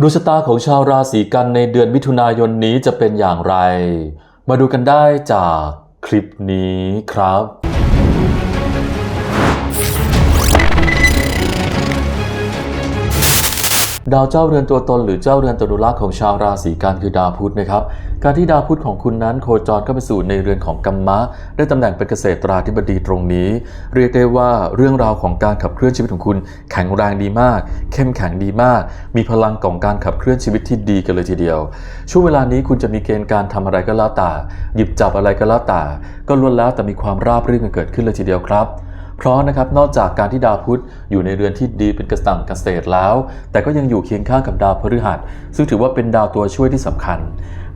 ดวงชะตาของชาวราศีกันในเดือนมิถุนายนนี้จะเป็นอย่างไร มาดูกันได้จากคลิปนี้ครับ ดาวเจ้าเรือนตัวตนหรือเจ้าเรือนตัวดุลาของชาวราศีกันคือดาวพุธนะครับ การที่ดาวพุธของคุณนั้นโคจรเข้าไปสู่ในเรือนของกัมมะ ได้ตำแหน่งเป็นเกษตราธิบดีตรงนี้ เรียกได้ว่าเรื่องราวของการขับเคลื่อนชีวิตของคุณ แข็งแรงดีมาก เข้มแข็งดีมาก มีพลังของการขับเคลื่อนชีวิตที่ดีกันเลยทีเดียว ช่วงเวลานี้คุณจะมีเกณฑ์การทำอะไรก็แล้วแต่หยิบจับอะไรก็แล้วแต่ก็ล้วนแล้วแต่มีความราบรื่นเกิดขึ้นเลยทีเดียวครับ เพราะนะครับนอกจากการที่ดาวพุธอยู่ในเรือนที่ดีเป็นกษัตริย์เกษตรแล้ว แต่ก็ยังอยู่เคียงข้างกับดาวพฤหัส ซึ่งถือว่าเป็นดาวตัวช่วยที่สำคัญ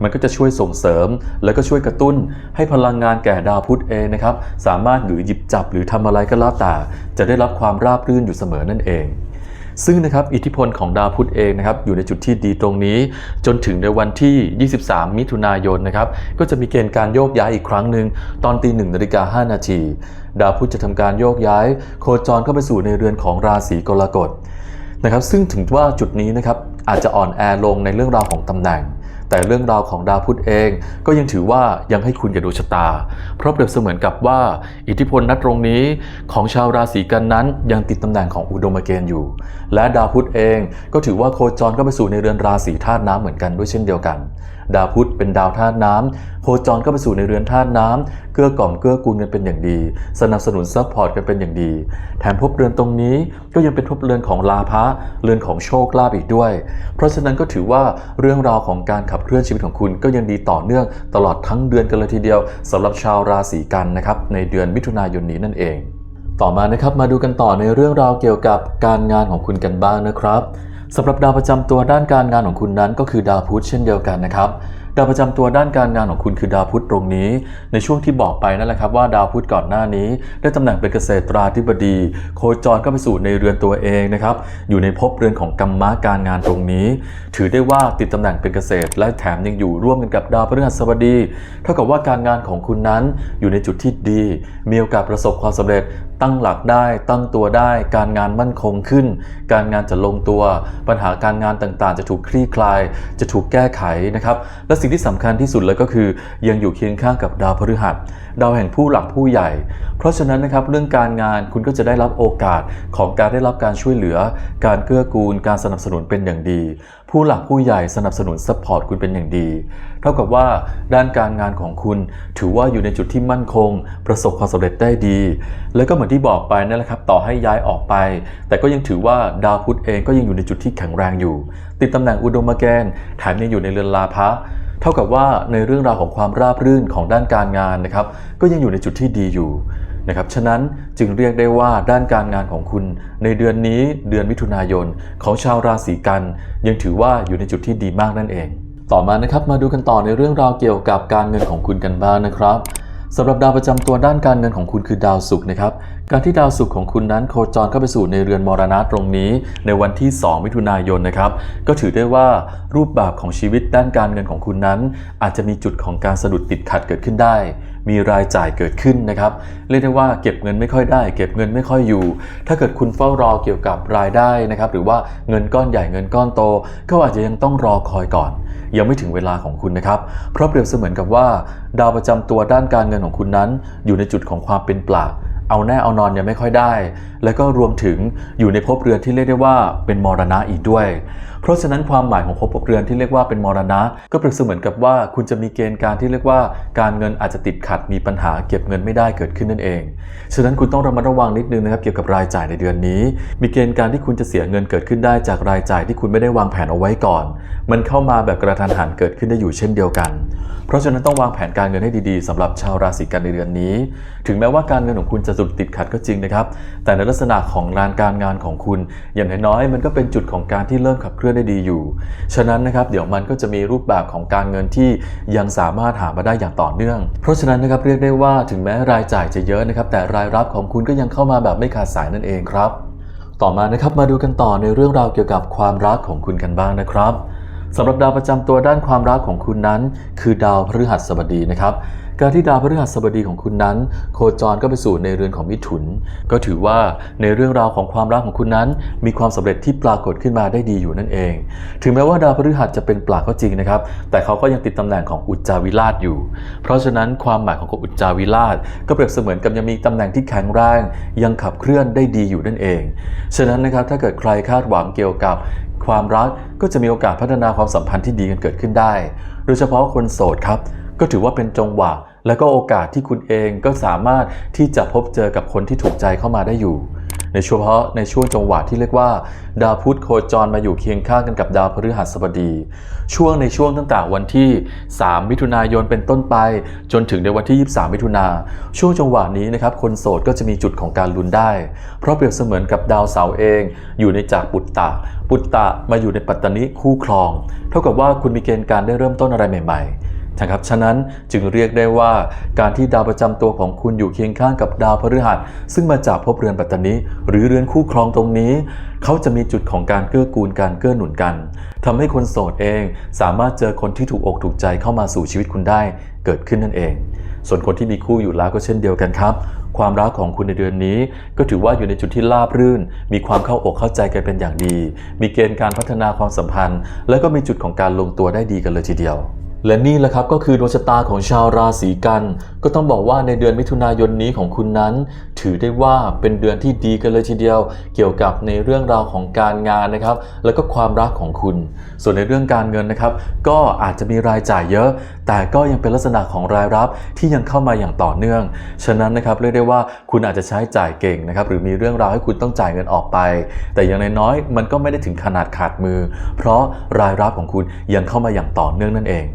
มันก็จะช่วยส่งเสริม แล้วก็ช่วยกระตุ้น ให้พลังงานแก่ดาวพุธเองนะครับสามารถหรือหยิบจับหรือทำอะไรก็แล้วแต่จะได้รับความราบรื่นอยู่เสมอนั่นเอง ซึ่งนะครับอิทธิพลของดาวพุธเองนะครับอยู่ในจุดที่ดีตรงนี้ จนถึงในวันที่ 23 มิถุนายนนะครับก็จะมีเกณฑ์การโยกย้ายอีกครั้งหนึ่งตอนตีหนึ่งนาฬิกา5นาทีดาวพุธจะทำการโยกย้าย โคจรเข้าไปสู่ในเรือนของราศีกรกฎนะครับซึ่งถึงว่าจุดนี้นะครับอาจจะอ่อนแอลงในเรื่องราวของตำแหน่ง แต่เรื่องราวของดาวพุธเองก็ยังถือว่ายังให้คุณกับดวงชะตา เพราะเปรียบเสมือนกับว่า อิทธิพลนัดตรงนี้ของชาวราศีกันนั้นยังติดตำแหน่งของอุดมเกณฑ์อยู่ และดาวพุธเองก็ถือว่าโคจรเข้าไปสู่ในเรือนราศีธาตุน้ำเหมือนกันด้วยเช่นเดียวกัน ดาวพุธเป็นดาวธาตุน้ำโคจรเข้าไปสู่ในเรือนธาตุน้ำเกื้อกล่อมเกื้อกูลกันเป็นอย่างดี สนับสนุนซัพพอร์ตกันเป็นอย่างดี แถมภพเรือนตรงนี้ก็ยังเป็นภพเรือนของลาภะเรือนของโชคลาภอีกด้วย เพราะฉะนั้นก็ถือว่าเรื่องราวของการขับเคลื่อนชีวิตของคุณก็ยังดีต่อเนื่องตลอดทั้งเดือนกันเลยทีเดียวสำหรับชาวราศีกันนะครับในเดือนมิถุนายนนี้นั่นเอง ต่อมานะครับมาดูกันต่อในเรื่องราวเกี่ยวกับการงานของคุณกันบ้างนะครับ สำหรับดาวประจำตัวด้านการงานของคุณนั้นก็คือดาวพุธเช่นเดียวกันนะครับดาวประจำตัวด้านการงานของคุณคือดาวพุธตรงนี้ ในช่วงที่บอกไปนั่นแหละครับว่าดาวพุธก่อนหน้านี้ ได้ตำแหน่งเป็นเกษตราธิบดี โคจรเข้าไปสู่ในเรือนตัวเองนะครับอยู่ในภพเรือนของกรรมะการงานตรงนี้ ถือได้ว่าติดตำแหน่งเป็นเกษตร และแถมยังอยู่ร่วมกันกับดาวพฤหัสบดี เท่ากับว่าการงานของคุณนั้นอยู่ในจุดที่ดี มีโอกาสประสบความสำเร็จ ตั้งหลักได้ตั้งตัวได้ การงานมั่นคงขึ้น การงานจะลงตัว ปัญหาการงานต่างๆ จะถูกคลี่คลาย จะถูกแก้ไขนะครับ และสิ่งที่สำคัญที่สุดเลยก็คือ ยังอยู่เคียงข้างกับดาวพฤหัส ดาวแห่งผู้หลักผู้ใหญ่ เพราะฉะนั้นนะครับเรื่องการงานคุณก็จะได้รับโอกาสของการได้รับการช่วยเหลือ การเกื้อกูล การสนับสนุนเป็นอย่างดี ผู้หลักผู้ใหญ่สนับสนุนซัพพอร์ตคุณเป็นอย่างดี เท่ากับว่าด้านการงานของคุณถือว่าอยู่ในจุดที่มั่นคง ประสบความสำเร็จได้ดี และก็เหมือนที่บอกไปนั่นแหละครับ ต่อให้ย้ายออกไป แต่ก็ยังถือว่าดาวพุธเองก็ยังอยู่ในจุดที่แข็งแรงอยู่ ติดตำแหน่งอุดมเกณฑ์แถมยังอยู่ในเรือนลาภะเท่ากับว่าในเรื่องราวของความราบรื่นของด้านการงานนะครับ ก็ยังอยู่ในจุดที่ดีอยู่ นะครับ ฉะนั้นจึงเรียกได้ว่าด้านการงานของคุณในเดือนนี้เดือนมิถุนายนของชาวราศีกัน ยังถือว่าอยู่ในจุดที่ดีมากนั่นเอง ต่อมานะครับมาดูกันต่อในเรื่องราวเกี่ยวกับการเงินของคุณกันบ้างนะครับสำหรับดาวประจำตัวด้านการเงินของคุณคือดาวศุกร์นะครับ การที่ดาวศุกร์ของคุณนั้นโคจรเข้าไปสู่ในเรือนมรณะตรงนี้ ในวันที่ 2 มิถุนายนนะครับ ก็ถือได้ว่ารูปแบบของชีวิตด้านการเงินของคุณนั้น อาจจะมีจุดของการสะดุดติดขัดเกิดขึ้นได้ มีรายจ่ายเกิดขึ้นนะครับ เรียกได้ว่าเก็บเงินไม่ค่อยได้ เก็บเงินไม่ค่อยอยู่ ถ้าเกิดคุณเฝ้ารอเกี่ยวกับรายได้นะครับ หรือว่าเงินก้อนใหญ่เงินก้อนโต ก็อาจจะยังต้องรอคอยก่อนยังไม่ถึงเวลาของคุณนะครับ เพราะเปรียบเสมือนกับว่า ดาวประจำตัวด้านการเงินของคุณนั้น อยู่ในจุดของความเป็นปลา เอาแน่เอานอนยังไม่ค่อยได้ แล้วก็รวมถึงอยู่ในภพเรือนที่เรียกได้ว่าเป็นมรณะอีกด้วย เพราะฉะนั้นความหมายของภพเรือนที่เรียกว่าเป็นมรณะ ก็เปรียบเสมือนกับว่าคุณจะมีเกณฑ์การที่เรียกว่า การเงินอาจจะติดขัดมีปัญหาเก็บเงินไม่ได้เกิดขึ้นนั่นเอง ฉะนั้นคุณต้องระมัดระวังนิดนึงนะครับเกี่ยวกับรายจ่ายในเดือนนี้ มีเกณฑ์การที่คุณจะเสียเงินเกิดขึ้นได้จากรายจ่ายที่คุณไม่ได้วางแผนเอาไว้ก่อน มันเข้ามาแบบกระทันหันเกิดขึ้นได้อยู่เช่นเดียวกัน เพราะฉะนั้นต้องวางแผนการเงินให้ดีๆสำหรับชาวราศีกันในเดือนนี้ ถึงแม้ว่าการเงินของคุณจะสุดติดขัดก็จริงนะครับ แต่ในลักษณะของงานการงานของคุณ อย่างน้อยๆมันก็เป็นจุดของการที่เริ่มขับเคลื่อนได้ดีอยู่ ฉะนั้นนะครับเดี๋ยวมันก็จะมีรูปแบบของการเงินที่ยังสามารถหามาได้อย่างต่อเนื่อง เพราะฉะนั้นนะครับเรียกได้ว่าถึงแม้รายจ่ายจะเยอะนะครับ แต่รายรับของคุณก็ยังเข้ามาแบบไม่ขาดสายนั่นเองครับ ต่อมานะครับมาดูกันต่อในเรื่องราวเกี่ยวกับความรักของคุณกันบ้างนะครับ สำหรับดาวประจำตัวด้านความรักของคุณนั้น คือดาวพฤหัสบดีนะครับการที่ดาวพฤหัสบดีของคุณนั้น โคจรก็ไปสู่ในเรือนของมิถุน ก็ถือว่าในเรื่องราวของความรักของคุณนั้น มีความสำเร็จที่ปรากฏขึ้นมาได้ดีอยู่นั่นเอง ถึงแม้ว่าดาวพฤหัสจะเป็นปลาก็จริงนะครับ แต่เขาก็ยังติดตำแหน่งของอุจจาวิราชอยู่ เพราะฉะนั้นความหมายของอุจจาวิราช ก็เปรียบเสมือนกับยังมีตำแหน่งที่แข็งแรงยังขับเคลื่อนได้ดีอยู่นั่นเอง ฉะนั้นนะครับถ้าเกิดใครคาดหวังเกี่ยวกับ ความรักก็จะมีโอกาสพัฒนาความสัมพันธ์ที่ดีกันเกิดขึ้นได้ โดยเฉพาะคนโสดครับ ก็ถือว่าเป็นจังหวะและก็โอกาสที่คุณเองก็สามารถที่จะพบเจอกับคนที่ถูกใจเข้ามาได้อยู่ ในเฉพาะในช่วงจังหวะที่เรียกว่า ดาวพุธโคจรมาอยู่เคียงข้างกันกับดาวพฤหัสบดี ช่วงในช่วงตั้งแต่วันที่ 3 มิถุนายนเป็นต้นไป จนถึงในวันที่ 23 มิถุนาช่วงจังหวะนี้นะครับคนโสดก็จะมีจุดของการลุ้นได้ เพราะเปรียบเสมือนกับดาวเสาเอง อยู่ในจากปุตตะปุตตะมาอยู่ในปัตตนิคู่ครอง เท่ากับว่าคุณมีเกณฑ์การได้เริ่มต้นอะไรใหม่ ๆ นะครับ ฉะนั้นจึงเรียกได้ว่าการที่ดาวประจำตัวของคุณอยู่เคียงข้างกับดาวพฤหัส ซึ่งมาจากภพเรือนปัตตนิหรือเรือนคู่ครองตรงนี้ เขาจะมีจุดของการเกื้อกูลการเกื้อหนุนกันทำให้คนโสดเอง สามารถเจอคนที่ถูกอกถูกใจเข้ามาสู่ชีวิตคุณได้เกิดขึ้นนั่นเอง ส่วนคนที่มีคู่อยู่แล้วก็เช่นเดียวกันครับความรักของคุณในเดือนนี้ ก็ถือว่าอยู่ในจุดที่ราบรื่น มีความเข้าอกเข้าใจกันเป็นอย่างดี มีเกณฑ์การพัฒนาความสัมพันธ์ และก็มีจุดของการลงตัวได้ดีกันเลยทีเดียว และนี่แหละครับก็คือดวงชะตาของชาวราศีกัน ก็ต้องบอกว่าในเดือนมิถุนายนนี้ของคุณนั้น ถือได้ว่าเป็นเดือนที่ดีกันเลยทีเดียว เกี่ยวกับในเรื่องราวของการงานนะครับ แล้วก็ความรักของคุณ ส่วนในเรื่องการเงินนะครับ ก็อาจจะมีรายจ่ายเยอะ แต่ก็ยังเป็นลักษณะของรายรับที่ยังเข้ามาอย่างต่อเนื่อง ฉะนั้นนะครับเรียกได้ว่าคุณอาจจะใช้จ่ายเก่งนะครับหรือมีเรื่องราวให้คุณต้องจ่ายเงินออกไป แต่อย่างน้อยๆมันก็ไม่ได้ถึงขนาดขาดมือ เพราะรายรับของคุณยังเข้ามาอย่างต่อเนื่องนั่นเอง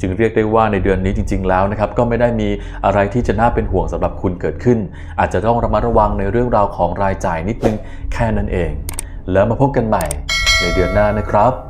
จึงเรียกได้ว่าในเดือนนี้จริง ๆ แล้วนะครับก็ไม่ได้มีอะไรที่จะน่าเป็นห่วงสำหรับคุณเกิดขึ้น อาจจะต้องระมัดระวังในเรื่องราวของรายจ่ายนิดนึงแค่นั้นเอง แล้วมาพบกันใหม่ในเดือนหน้านะครับ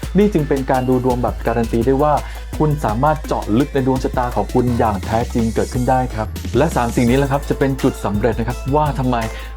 นี่จึงเป็นการดูดวงแบบการันตีได้ว่า คุณสามารถเจาะลึกในดวงชะตาของคุณอย่างแท้จริงเกิดขึ้นได้ครับ และ 3 สิ่งนี้แหละครับจะเป็นจุดสำเร็จนะครับว่าทำไม